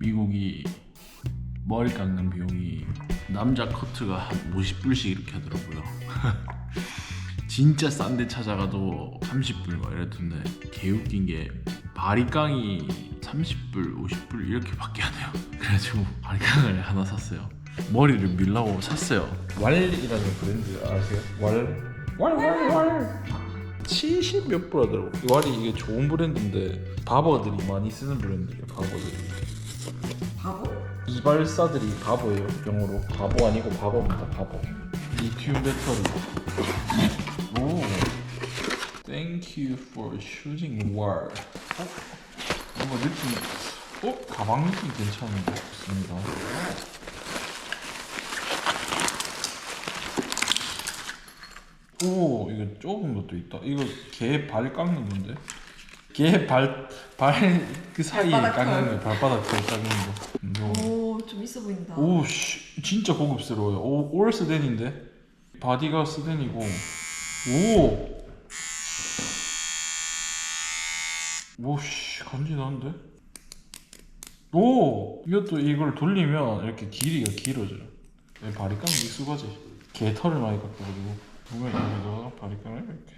미국이 머리 깎는 비용이 남자 커트가 한 50불씩 이렇게 하더라고요. 진짜 싼 데 찾아가도 30불 막 이랬던데 개웃긴 게 바리깡이 30불, 50불 이렇게밖에 안 해요. 그래가지고 바리깡을 하나 샀어요. 머리를 밀라고 샀어요. 왈이라는 브랜드 아세요? 왈? 왈, 왈, 왈. 70 몇 불 하더라고. 이 왈이 이게 좋은 브랜드인데 바버들이 많이 쓰는 브랜드예요. 바버들이. 이발사들이 바보예요. 영어로 바보 아니고 바보입니다. 바보. 리튬 배터리. 오. Thank you for choosing war. 어? 뭔가 느낌. 어? 가방 느낌 괜찮은데 좋습니다. 오 이거 좁은 것도 있다. 이거 개 발 깎는 건데. 개발발 그 사이에 깎는 털. 거 발바닥 털 깎는 거. 이거. 오, 좀 있어 보인다. 오, 씨, 진짜 고급스러워요. 오, 올 스덴인데? 바디가 스덴이고. 오! 오, 씨, 간지나는데? 오! 이것도 이걸 돌리면 이렇게 길이가 길어져요. 내 바리깡 익숙하지? 개털을 많이 깎아가지고. 보면 여기다가 바리깡을 이렇게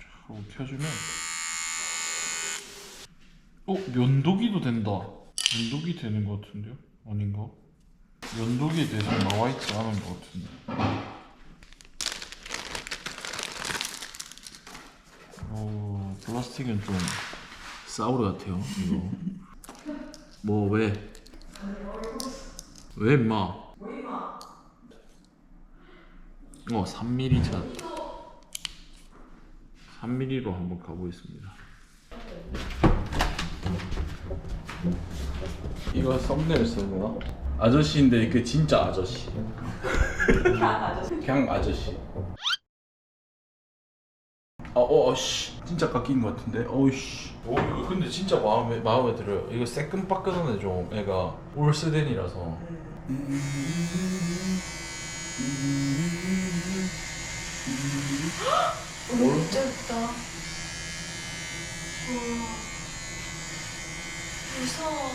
쫙 하고 켜주면. 어, 면도기도 된다. 면도기 되는 것 같은데요? 아닌가? 면도기에 대해서 나와 있지 않은 것 같은데. 어, 플라스틱은 좀 사우르 같아요. 이거. 뭐 왜? 왜 임마? 어, 3mm 찾았다. 3mm로 한번 가보겠습니다. 이거 썸네일 써보나? 아저씨인데 그 진짜 아저씨. 그냥 아저씨. 아, 어, 어, 씨. 진짜 깎인 것 같은데? 어우, 씨. 오, 이거 근데 진짜 마음에, 마음에 들어요. 이거 새끈빠끈하네, 좀. 애가 올스덴이라서. 오, 진짜 예쁘다. 와. 무서워.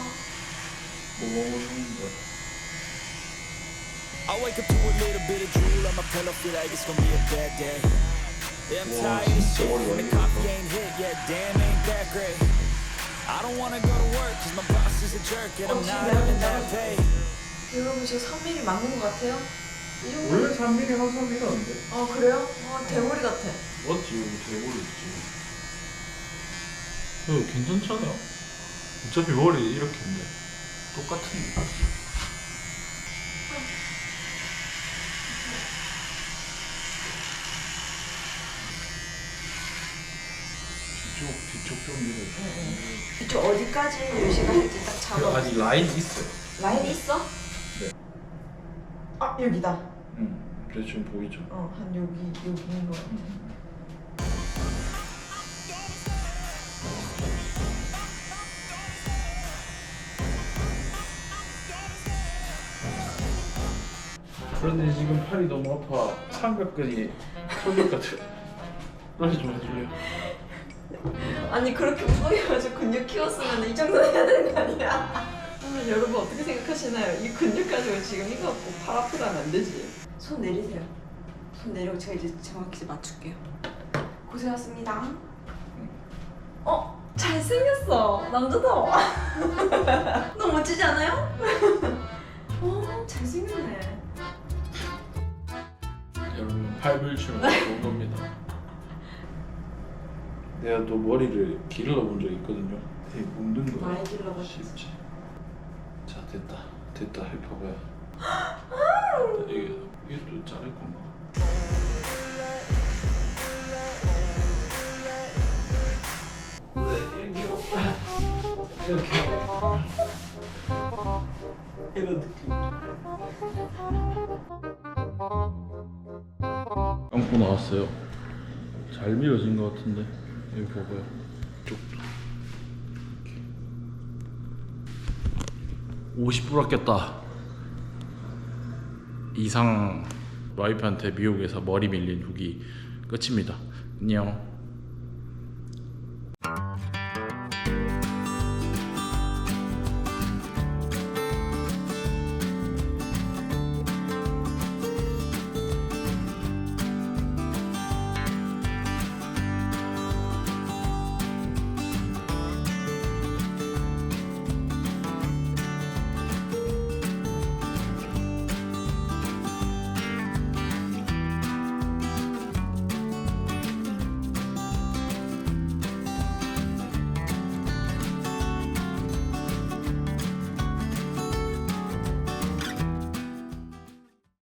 뭐 먹는다. I wake up to a little bit of drool on my pillow, feel like it's gonna be a bad day. Yeah, I'm tired of 진짜 shit, 머리 and the coffee ain't hit yet, damn, ain't that great. I don't wanna go to work, cause my boss is a jerk, and I'm Oh, not even that paid. 여러분, 저 3mm 맞는 것 같아요? 이 정도? 원래 3mm 한 3mm인데? 어, 그래요? 아, 대머리 같아. 맞지, 여기 대머리 있지. 이거 괜찮잖아요. 어차피 머리 이렇게인데. 똑같은데. 뒤쪽, 뒤쪽 좀 밀어줘. 이쪽 어디까지 유시가 할지 딱 잡아. 아직 라인 있어요. 라인 있어? 네. 아, 여기다. 응. 그래서 지금 보이죠? 어, 한 여기, 여기인 거 같아. 그런데 지금 팔이 너무 아파. 삼각근이 손목 같아. 빨리 좀 해줄래요? 아니, 그렇게 운동해가지고 근육 키웠으면 이 정도는 해야 되는 거 아니야? 그러면 여러분 어떻게 생각하시나요? 이 근육 가지고 지금 이거 갖고 팔 아프다면 안 되지. 손 내리세요. 손 내리고 제가 이제 정확히 맞출게요. 고생하셨습니다. 어? 잘생겼어. 남자다워. 너무 멋지지 않아요? 8불 치면 좋은 겁니다. 내가 또 머리를 길러 본적 있거든요. 되게 묶는 거야. 많이 길러봤어. 쉽지. 자 됐다. 됐다 해봐봐. 이게 이게 또 자를 건가? 이렇게 이런 느낌. 감고 나왔어요. 잘 밀어진 것 같은데 여기 봐봐요. 쪽도. 50불 아꼈다. 이상 와이프한테 미국에서 머리 밀린 후기 끝입니다. 안녕.